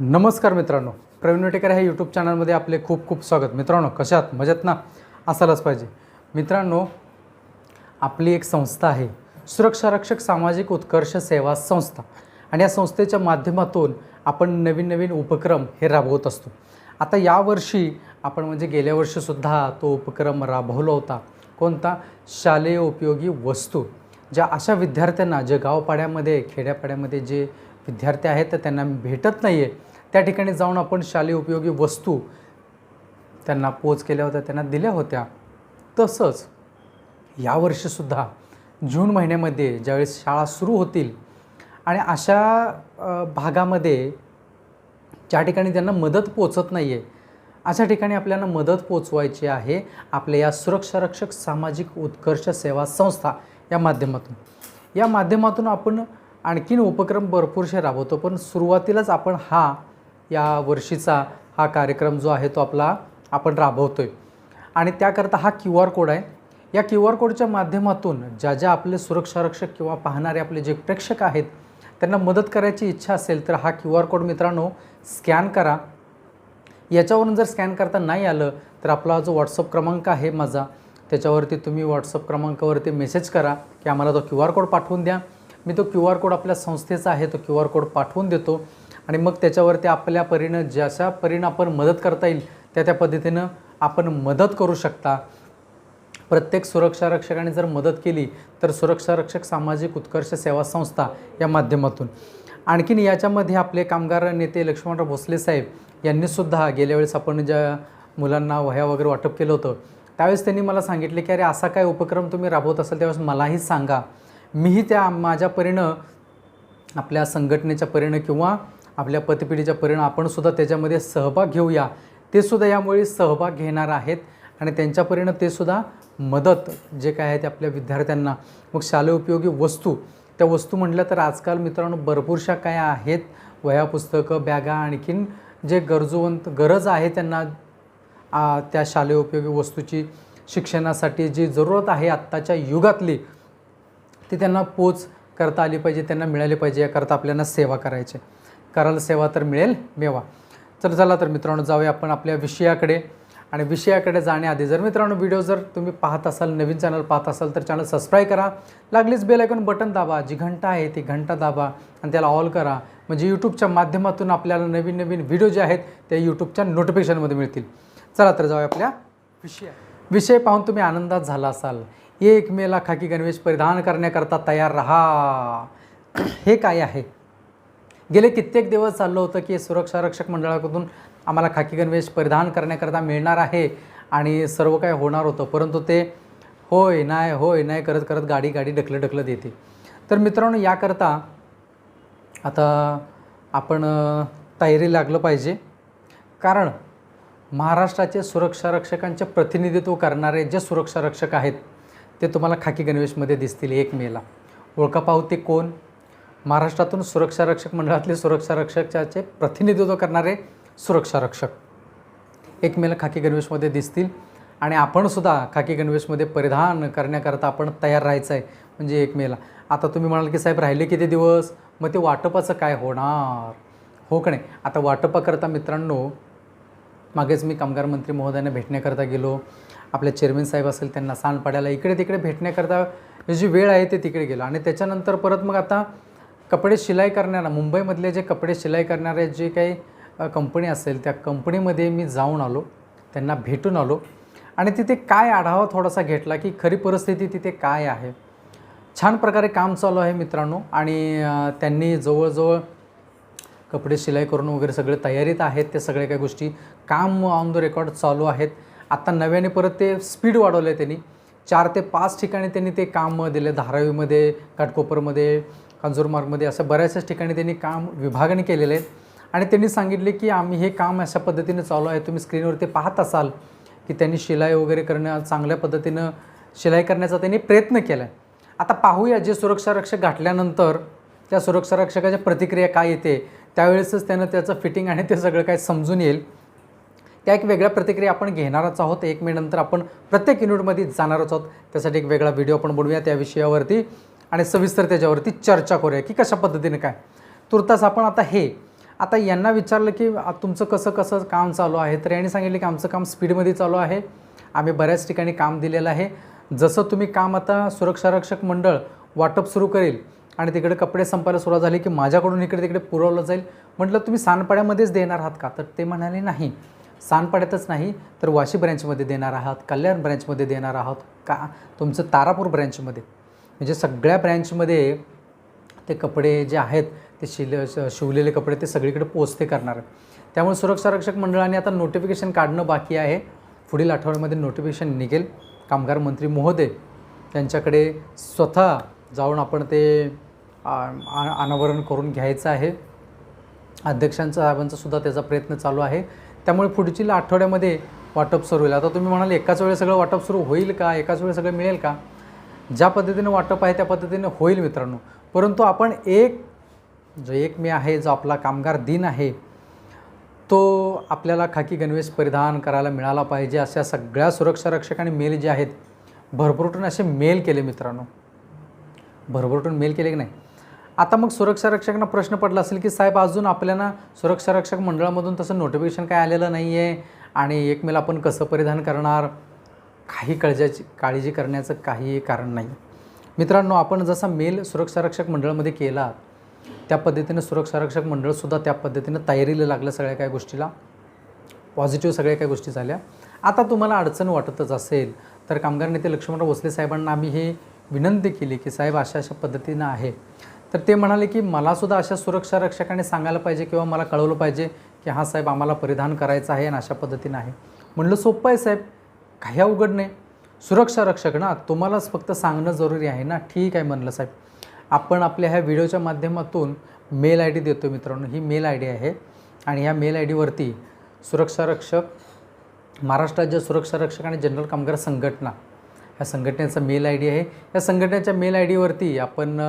नमस्कार मित्रांनो. प्रवीण वेटेकर ह्या यूट्यूब चॅनलमध्ये आपले खूप खूप स्वागत. मित्रांनो कशात मजेत ना? असायलाच पाहिजे. मित्रांनो आपली एक संस्था आहे. सुरक्षा रक्षक सामाजिक उत्कर्ष सेवा संस्था. आणि या संस्थेच्या माध्यमातून आपण नवीन नवीन उपक्रम हे राबवत असतो. आता यावर्षी आपण म्हणजे गेल्या वर्षीसुद्धा तो उपक्रम राबवला होता. कोणता? शालेय उपयोगी वस्तू. ज्या अशा विद्यार्थ्यांना जे गावपाड्यामध्ये खेड्यापाड्यामध्ये जे विद्यार्थी आहेत तर त्यांना भेटत नाही आहे त्या ठिकाणी जाऊन आपण शालेय उपयोगी वस्तू त्यांना पोच केल्या होत्या त्यांना दिल्या होत्या. तसंच यावर्षीसुद्धा जून महिन्यामध्ये ज्यावेळेस शाळा सुरू होतील आणि अशा भागामध्ये ज्या ठिकाणी त्यांना मदत पोचत नाही आहे अशा ठिकाणी आपल्याला मदत पोचवायची आहे आपल्या या सुरक्षा रक्षक सामाजिक उत्कर्ष सेवा संस्था या माध्यमातून. या माध्यमातून आपण आणखीन उपक्रम भरपूरसे राबवतो पण सुरुवातीलाच आपण हा या वर्षीचा हा कार्यक्रम जो आहे तो आपला आपण राबवतो आहे आणि त्याकरता हा क्यू आर कोड आहे. या क्यू आर कोडच्या माध्यमातून ज्या ज्या आपले सुरक्षारक्षक किंवा पाहणारे आपले जे प्रेक्षक आहेत त्यांना मदत करायची इच्छा असेल तर हा क्यू आर कोड मित्रांनो स्कॅन करा. याच्यावरून जर स्कॅन करता नाही आलं तर आपला जो व्हॉट्सअप क्रमांक आहे माझा त्याच्यावरती तुम्ही व्हॉट्सअप क्रमांकावरती मेसेज करा की आम्हाला तो क्यू आर कोड पाठवून द्या. मी तो क्यू आर कोड आपल्या संस्थेचा आहे तो क्यू आर कोड पाठवून देतो. आणि मग त्याच्यावरती आपल्या परीनं ज्याच्या परीनं आपण मदत करता येईल त्या त्या पद्धतीनं आपण मदत करू शकता. प्रत्येक सुरक्षा रक्षकाने जर मदत केली तर सुरक्षा रक्षक सामाजिक उत्कर्ष सेवा संस्था या माध्यमातून. आणखीन याच्यामध्ये आपले कामगार नेते लक्ष्मणराव भोसले साहेब यांनीसुद्धा गेल्या वेळेस आपण ज्या मुलांना वह्या वगैरे वाटप केलं होतं त्यावेळेस त्यांनी मला सांगितले की अरे असा काय उपक्रम तुम्ही राबवत असाल त्यावेळेस मलाही सांगा. मीही त्या माझ्या परीनं आपल्या संघटनेच्या परीनं किंवा आपल्या पतपिढीच्या परीनं आपणसुद्धा त्याच्यामध्ये सहभाग घेऊया. ते सुद्धा यामुळे सहभाग घेणार आहेत आणि त्यांच्यापरीनं ते सुद्धा मदत जे काय आहे ते आपल्या विद्यार्थ्यांना. मग शालेय उपयोगी वस्तू त्या वस्तू म्हटल्या तर आजकाल मित्रांनो भरपूरशा काय आहेत? वह्या पुस्तकं बॅगा आणखीन जे गरजवंत गरज आहे त्यांना त्या शालेय उपयोगी वस्तूची शिक्षणासाठी जी जरूरत आहे आत्ताच्या युगातली ती त्यांना पोच करता आली पाहिजे त्यांना मिळाली पाहिजे याकरता आपल्याला सेवा करायची कराल सेवा तर मिळेल मेवा. तर चला तर मित्रांनो जाऊया आपण आपल्या विषयाकडे. आणि विषयाकडे जाण्याआधी जर मित्रांनो व्हिडिओ जर तुम्ही पाहत असाल नवीन चॅनल पाहत असाल तर चॅनल सबस्क्राईब करा. लागलीच बेल ऐकून बटन दाबा. जी घंटा आहे ती घंटा दाबा आणि त्याला ऑल करा. म्हणजे यूट्यूबच्या माध्यमातून आपल्याला नवीन नवीन व्हिडिओ जे आहेत ते यूट्यूबच्या नोटिफिकेशनमध्ये मिळतील. चला तर जाऊया आपल्या विषय. विषय पाहून तुम्ही आनंदात झाला असाल. एक मेला खाकी गणवेश परिधान करण्याकरता तयार राहा. हे काय आहे? गेले कित्येक दिवस चाललं होतं की सुरक्षा रक्षक मंडळाकडून आम्हाला खाकी गणवेश परिधान करण्याकरता मिळणार आहे आणि सर्व काय होणार होतं. परंतु ते होय नाही होय नाही करत करत गाडी गाडी ढकलत ढकलत येते. तर मित्रांनो याकरता आता आपण तयारी लागलं पाहिजे. कारण महाराष्ट्राचे सुरक्षा रक्षकांचे प्रतिनिधित्व करणारे जे सुरक्षा रक्षक आहेत ते तुम्हाला खाकी गणवेशमध्ये दिसतील एक मेला. ओळखा पाहू ते कोण? महाराष्ट्रातून सुरक्षा रक्षक मंडळातले सुरक्षा रक्षकाचे प्रतिनिधित्व करणारे सुरक्षा रक्षक. एक मेला खाकी गणवेशमध्ये दिसतील आणि आपणसुद्धा खाकी गणवेशमध्ये परिधान करण्याकरता आपण तयार राहायचं आहे म्हणजे एक मेला आता तुम्ही म्हणाल की साहेब राहिले किती दिवस? मग ते वाटपाचं काय होणार? हो का नाही? आता वाटपाकरता मित्रांनो मागेच मी कामगार मंत्री महोदयांना भेटण्याकरता गेलो. आपले चेअरमॅन साहेब असेल त्यांना सांडपाड्याला इकडे तिकडे भेटण्याकरता जी वेळ आहे ते तिकडे गेलो. आणि त्याच्यानंतर परत मग आता कपडे शिलाई करणाऱ्या मुंबईमधले जे कपडे शिलाई करणारे जे काही कंपनी असेल त्या कंपनीमध्ये मी जाऊन आलो त्यांना भेटून आलो. आणि तिथे काय आढावा थोडासा घेतला की खरी परिस्थिती तिथे काय आहे. छान प्रकारे काम चालू आहे मित्रांनो आणि त्यांनी जवळजवळ कपडे शिलाई करून वगैरे सगळे तयारीत आहेत ते सगळ्या काही गोष्टी काम ऑन द रेकॉर्ड चालू आहेत. आत्ता नव्याने परत ते स्पीड वाढवलं आहे त्यांनी. चार ते पाच ठिकाणी त्यांनी ते काम दिले धारावीमध्ये घाटकोपरमध्ये कांजूरमार्गमध्ये असं बऱ्याचशाच ठिकाणी त्यांनी काम विभागणी केलेले आहेत आणि त्यांनी सांगितले की आम्ही हे काम अशा पद्धतीने चालू आहे. तुम्ही स्क्रीनवरती पाहत असाल की त्यांनी शिलाई वगैरे करणं चांगल्या पद्धतीनं शिलाई करण्याचा त्यांनी प्रयत्न केला आहे आता पाहूया जे सुरक्षा रक्षक त्या सुरक्षा रक्षकाच्या प्रतिक्रिया काय येते त्यावेळेसच त्यानं त्याचं फिटिंग आणि ते सगळं काय समजून येईल. त्या एक वेगळ्या प्रतिक्रिया आपण घेणारच आहोत. एक मिनिटनंतर आपण प्रत्येक युनिटमध्ये जाणारच आहोत. त्यासाठी एक वेगळा व्हिडिओ आपण बनवूया त्या विषयावरती. आणि सविस्तर त्याच्यावरती चर्चा करूया की कशा पद्धतीने काय. तुर्तास आपण आता हे आता यांना विचारलं की तुमचं कसं कसं काम चालू आहे? तर यांनी सांगितलं की आमचं काम स्पीडमध्ये चालू आहे. आम्ही बऱ्याच ठिकाणी काम दिलेलं आहे. जसं तुम्ही काम आता सुरक्षारक्षक मंडळ वाटप सुरू करेल आणि तिकडे कपडे संपायला सुरुवात झाली की माझ्याकडून इकडे तिकडे पुरवलं जाईल. म्हटलं तुम्ही सानपाड्यामध्येच देणार आहात का? तर ते म्हणाले नाही. सानपाड्यातच नाही तर वाशी ब्रँचमध्ये देणार आहात कल्याण ब्रँचमध्ये देणार आहात का? तुमचं तारापूर ब्रँचमध्ये म्हणजे सगळ्या ब्रँचमध्ये ते कपडे जे आहेत ते शिल श- शिवलेले कपडे ते सगळीकडे पोचते करणार. आहे त्यामुळे सुरक्षा रक्षक मंडळाने आता नोटिफिकेशन काढणं बाकी आहे. पुढील आठवड्यामध्ये नोटिफिकेशन निघेल. कामगार मंत्री महोदय त्यांच्याकडे स्वतः जाऊन आपण ते आ, अनावरण करून घ्यायचं आहे. अध्यक्षांचा साहेबांचा सुद्धा त्याचा प्रयत्न चालू आहे. त्यामुळे पुढच्या आठवड्यामध्ये वाटप सुरू होईल. आता तुम्ही म्हणाल एकाच वेळेस सगळं वाटप सुरू होईल का? एकाच वेळेस सगळं मिळेल का? ज्या पद्धतीने वाटप आहे त्या पद्धतीने होईल मित्रांनो. परंतु आपण एक जो एक मे आहे जो आपला कामगार दिन आहे तो आपल्याला खाकी गणवेश परिधान करायला मिळाला पाहिजे अशा सगळ्या सुरक्षा आणि मेल जे आहेत भरभरटून असे मेल केले मित्रांनो. भरभरटून मेल केले की नाही? आता मग सुरक्षा रक्षकांना प्रश्न पडला असेल की साहेब अजून आपल्याला सुरक्षा रक्षक मंडळामधून तसं नोटिफिकेशन काय आलेलं नाही आहे आणि एक मेल आपण कसं परिधान करणार? काही काळजाची काळजी करण्याचं काही कारण नाही. मित्रांनो आपण जसा मेल सुरक्षा रक्षक मंडळामध्ये केला त्या पद्धतीनं सुरक्षा रक्षक मंडळसुद्धा त्या पद्धतीनं तयारीला लागलं सगळ्या काही गोष्टीला. पॉझिटिव्ह सगळ्या काही गोष्टी झाल्या. आता तुम्हाला अडचण वाटतच असेल तर कामगार नेते लक्ष्मणराव भोसले साहेबांना आम्ही हे विनंती केली की साहेब अशा अशा पद्धतीनं आहे. तर ते म्हणाले की मलासुद्धा अशा सुरक्षा रक्षकाने सांगायला पाहिजे किंवा मला कळवलं पाहिजे की हा साहेब आम्हाला परिधान करायचं आहे आणि अशा पद्धतीनं आहे. म्हणलं सोपं आहे साहेब. काही अवघड नाही. सुरक्षा रक्षक ना तुम्हालाच फक्त सांगणं जरुरी आहे ना? ठीक आहे म्हणलं साहेब. आपण आपल्या ह्या व्हिडिओच्या माध्यमातून मेल आय डी देतो मित्रांनो. ही मेल आय डी आहे आणि ह्या मेल आय डीवरती सुरक्षा रक्षक महाराष्ट्र राज्य सुरक्षा रक्षक आणि जनरल कामगार संघटना ह्या संघटनेचा मेल आय डी आहे. या संघटनेच्या मेल आय डीवरती आपण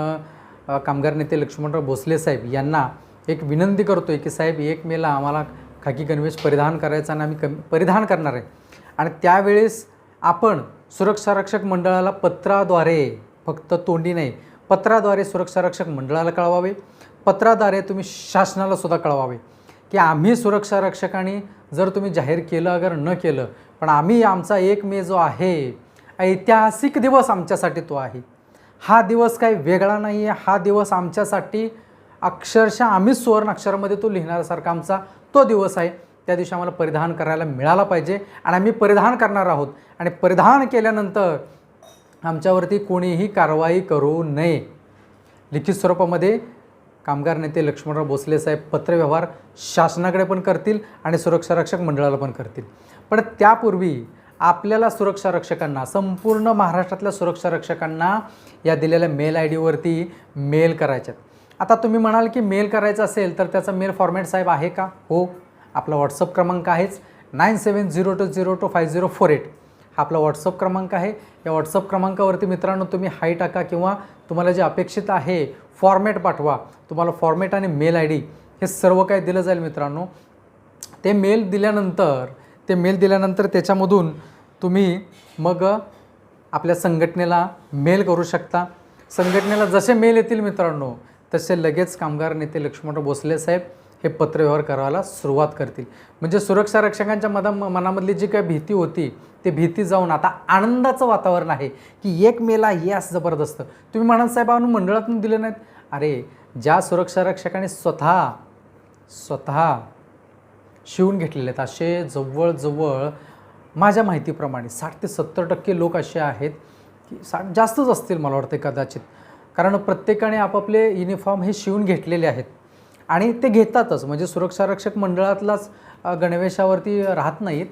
कामगार नेते लक्ष्मणराव भोसले साहेब यांना एक विनंती करतो आहे की साहेब एक मेला आम्हाला खाकी गणवेश परिधान करायचा आणि आम्ही कमी परिधान करणार आहे. आणि त्यावेळेस आपण सुरक्षा रक्षक मंडळाला पत्राद्वारे फक्त तोंडी नाही पत्राद्वारे सुरक्षारक्षक मंडळाला कळवावे. पत्राद्वारे तुम्ही शासनाला सुद्धा कळवावे. की आम्ही सुरक्षारक्षकांनी जर तुम्ही जाहीर केलं अगर न केलं पण आम्ही आमचा एक मे जो आहे ऐतिहासिक दिवस आमच्यासाठी तो आहे. हा दिवस काही वेगळा नाही आहे हा दिवस आमच्यासाठी अक्षरशः आम्हीच सुवर्ण अक्षरामध्ये तो लिहिणाऱ्यासारखा आमचा तो दिवस आहे. त्या दिवशी आम्हाला परिधान करायला मिळाला पाहिजे. आणि आम्ही परिधान करणार आहोत. आणि परिधान केल्यानंतर आमच्यावरती कोणीही कारवाई करू नये. लिखित स्वरूपामध्ये कामगार नेते लक्ष्मणराव भोसले साहेब पत्रव्यवहार शासनाकडे पण करतील आणि सुरक्षा रक्षक मंडळाला पण करतील. पण त्यापूर्वी आपल्याला सुरक्षा रक्षकांना संपूर्ण महाराष्ट्रातल्या सुरक्षा रक्षकांना या दिलेल्या मेल आय डीवरती मेल करायच्यात. आता तुम्ही म्हणाल की मेल करायचा असेल तर त्याचा मेल फॉर्मॅट साहेब आहे का? हो. आपला व्हॉट्सअप क्रमांक आहेच nine seven zero two zero two five zero four eight. हा आपला व्हॉट्सअप क्रमांक आहे. या व्हॉट्सअप क्रमांकावरती मित्रांनो तुम्ही हाय टाका किंवा तुम्हाला जे अपेक्षित आहे फॉर्मॅट पाठवा. तुम्हाला फॉर्मॅट आणि मेल आय डी हे सर्व काही दिलं जाईल मित्रांनो. ते मेल दिल्यानंतर ते मेल दिल्यानंतर त्याच्यामधून तुम्ही मग आपल्या संघटनेला मेल करू शकता. संघटनेला जसे मेल येतील मित्रांनो तसे लगेच कामगार नेते लक्ष्मणराव भोसले साहेब हे पत्रव्यवहार करायला सुरुवात करतील. म्हणजे सुरक्षा रक्षकांच्या मधा मनामधली जी काही भीती होती ते भीती जाऊन आता आनंदाचं वातावरण आहे की एक मेला यस जबरदस्त. तुम्ही म्हणाल साहेब आणून मंडळातून दिले नाहीत. अरे ज्या सुरक्षा रक्षकांनी स्वतः स्वतः शिवून घेतलेले आहेत असे जवळजवळ माझ्या माहितीप्रमाणे साठ ते सत्तर टक्के लोक असे आहेत की साठ जास्तच असतील मला वाटते कदाचित. कारण प्रत्येकाने आपापले युनिफॉर्म हे शिवून घेतलेले आहेत. आणि ते घेतातच. म्हणजे सुरक्षा रक्षक मंडळातलाच गणवेशावरती राहत नाहीत.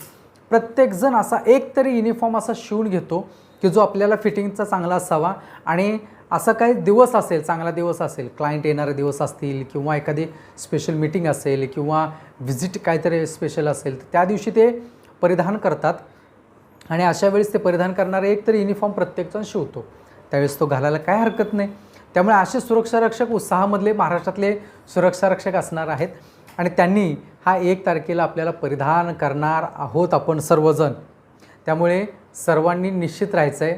प्रत्येकजण असा एक तरी युनिफॉर्म असा शिवून घेतो की जो आपल्याला फिटिंगचा चांगला असावा. आणि असा काही दिवस असेल चांगला दिवस असेल क्लायंट येणारे दिवस असतील किंवा एखादी स्पेशल मीटिंग असेल किंवा व्हिजिट काहीतरी स्पेशल असेल तर त्या दिवशी ते परिधान करतात. आणि अशा वेळेस ते परिधान करणारे एक तरी युनिफॉर्म प्रत्येकजण शिवतो. त्यावेळेस तो घालायला काय हरकत नाही. त्यामुळे असे सुरक्षा रक्षक उत्साहामधले महाराष्ट्रातले सुरक्षा रक्षक असणार आहेत. आणि त्यांनी हा एक तारखेला आपल्याला परिधान करणार आहोत आपण सर्वजण. त्यामुळे सर्वांनी निश्चित राहायचं आहे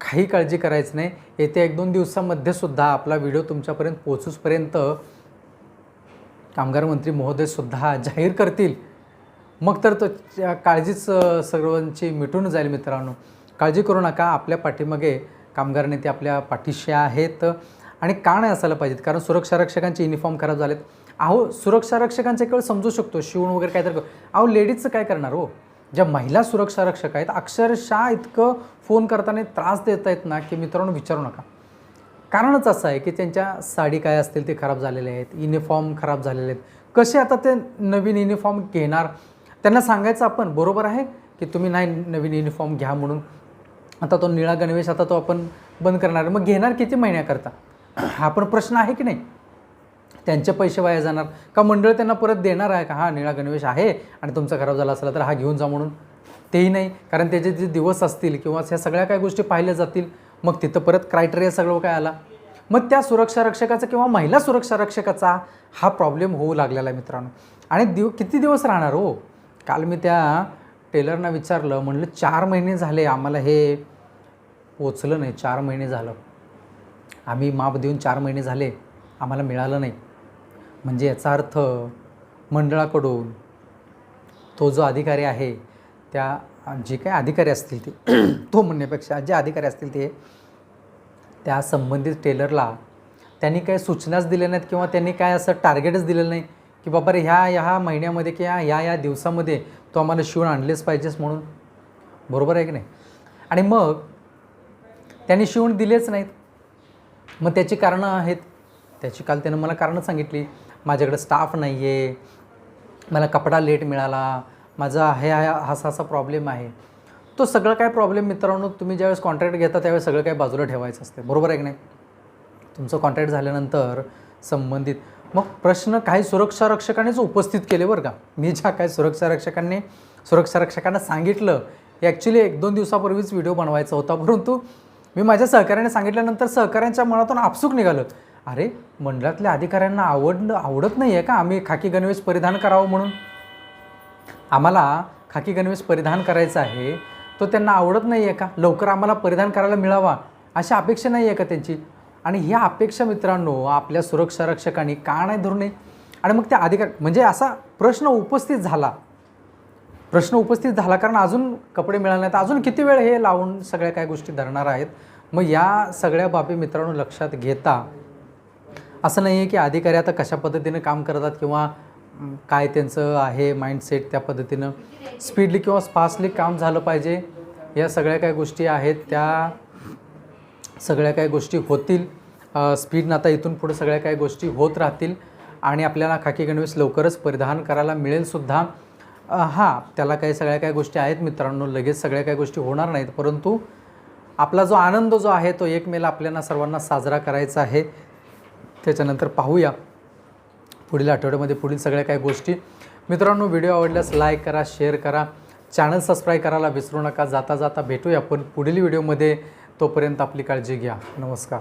काही काळजी करायचं नाही. येत्या एक दोन दिवसामध्ये सुद्धा आपला व्हिडिओ तुमच्यापर्यंत पोचूसपर्यंत कामगार मंत्री महोदयसुद्धा जाहीर करतील. मग तर तो काळजीच सर्वांची मिटून जाईल मित्रांनो. काळजी करू नका. आपल्या पाठीमागे कामगार नेते आपल्या पाठीशी आहेत आणि का नाही असायला पाहिजेत? कारण सुरक्षा रक्षकांचे युनिफॉर्म खराब झालेत. अहो सुरक्षा रक्षकांचे केवळ समजू शकतो शिवून वगैरे काहीतरी करू. अहो लेडीजचं काय करणार हो? ज्या महिला सुरक्षा रक्षक आहेत अक्षरशः इतकं फोन करताना त्रास देत आहेत ना की मित्रांनो विचारू नका. कारणच असं आहे की त्यांच्या साडी काय असतील ते खराब झालेले आहेत युनिफॉर्म खराब झालेले आहेत. कसे आता ते नवीन युनिफॉर्म घेणार? त्यांना सांगायचं आपण बरोबर आहे की तुम्ही नाही नवीन युनिफॉर्म घ्या म्हणून? आता तो निळा गणवेश आता तो आपण बंद करणार. मग घेणार किती महिन्याकरता? हा पण प्रश्न आहे की नाही? त्यांचे पैसे वाया जाणार. का मंडळ त्यांना परत देणार आहे का? हा निळा गणवेश आहे आणि तुमचा खराब झाला असला तर हा घेऊन जा म्हणून. तेही नाही. कारण त्याचे जे दिवस असतील किंवा ह्या सगळ्या काही गोष्टी पाहिल्या जातील मग तिथं परत क्रायटेरिया सगळं काय आला? मग त्या सुरक्षा रक्षकाचा किंवा महिला सुरक्षा रक्षकाचा हा प्रॉब्लेम होऊ लागलेला आहे मित्रांनो. आणि दिव किती दिवस राहणार हो? काल मी त्या टेलरना विचारलं म्हणलं चार महिने झाले आम्हाला हे पोचलं नाही. चार महिने झालं. आम्ही माप देऊन चार महिने झाले. आम्हाला मिळालं नाही. म्हणजे याचा अर्थ मंडळाकडून तो जो अधिकारी आहे त्या जे काही अधिकारी असतील ते तो म्हणण्यापेक्षा जे अधिकारी असतील ते त्या संबंधित टेलरला त्यांनी काही सूचनाच दिल्या नाहीत किंवा त्यांनी काय असं टार्गेटच दिलेलं नाही की बाबा रे ह्या ह्या महिन्यामध्ये किंवा ह्या या दिवसामध्ये तो आम्हाला शिवून आणलेच पाहिजेस म्हणून. बरोबर आहे की नाही? आणि मग त्यांनी शिवून दिलेच नाहीत. मग त्याची कारणं आहेत. त्याची काल त्यानं मला कारणं सांगितली. माझ्याकडे स्टाफ नाही आहे मला कपडा लेट मिळाला. माझा हे हा असा असा प्रॉब्लेम आहे. तो सगळं काय प्रॉब्लेम मित्रांनो? तुम्ही ज्यावेळेस कॉन्ट्रॅक्ट घेता त्यावेळेस सगळं काय बाजूला ठेवायचं असते. बरोबर आहे की नाही? तुमचं कॉन्ट्रॅक्ट झाल्यानंतर संबंधित. मग प्रश्न काही सुरक्षा रक्षकांनीच उपस्थित केले बरं का? मी ज्या काही सुरक्षा रक्षकांनी सुरक्षा रक्षकांना सांगितलं हे ॲक्च्युली एक दोन दिवसापूर्वीच व्हिडिओ बनवायचा होता. परंतु मी माझ्या सहकाऱ्याने सांगितल्यानंतर सहकाऱ्यांच्या मनातून आपसूक निघालं. अरे मंडळातल्या अधिकाऱ्यांना आवड आवडत नाही आहे का आम्ही खाकी गणवेश परिधान करावं म्हणून? आम्हाला खाकी गणवेश परिधान करायचा आहे तो त्यांना आवडत नाही आहे का? लवकर आम्हाला परिधान करायला मिळावा अशी अपेक्षा नाही आहे का त्यांची? आणि ह्या अपेक्षा मित्रांनो आपल्या सुरक्षा रक्षकांनी का नाही धरू नये आणि मग त्या अधिकार म्हणजे असा प्रश्न उपस्थित झाला. प्रश्न उपस्थित झाला कारण अजून कपडे मिळाले नाहीत. अजून किती वेळ हे लावून सगळ्या काय गोष्टी धरणार आहेत? मग या सगळ्या बाबी मित्रांनो लक्षात घेता. असं नाही आहे की अधिकारी आता कशा पद्धतीनं काम करतात किंवा काय त्यांचं आहे माइंडसेट त्या पद्धतीनं. स्पीडली किंवा फास्टली काम झालं पाहिजे. या सगळ्या काय गोष्टी आहेत. त्या सगळ्या काही गोष्टी होतील. स्पीडनं आता इथून पुढे सगळ्या काही गोष्टी होत राहतील. आणि आपल्याला खाकी गणवेश लवकरच परिधान करायला मिळेलसुद्धा हां त्याला काही सगळ्या काही गोष्टी आहेत मित्रांनो लगेच सगळ्या काही गोष्टी होणार नाहीत परंतु आपला जो आनंद जो आहे तो एक मेला आपल्याला सर्वांना साजरा करायचा आहे. त्याच्यानंतर पाहूया. पुढील आठवड्यामध्ये पुढील सगळ्या काही गोष्टी. मित्रांनो व्हिडिओ आवडल्यास लाईक करा शेअर करा. चॅनल सबस्क्राईब करायला विसरू नका. जाता जाता भेटूया आपण पुढील व्हिडिओमध्ये तोपर्यंत आपली काळजी घ्या. नमस्कार.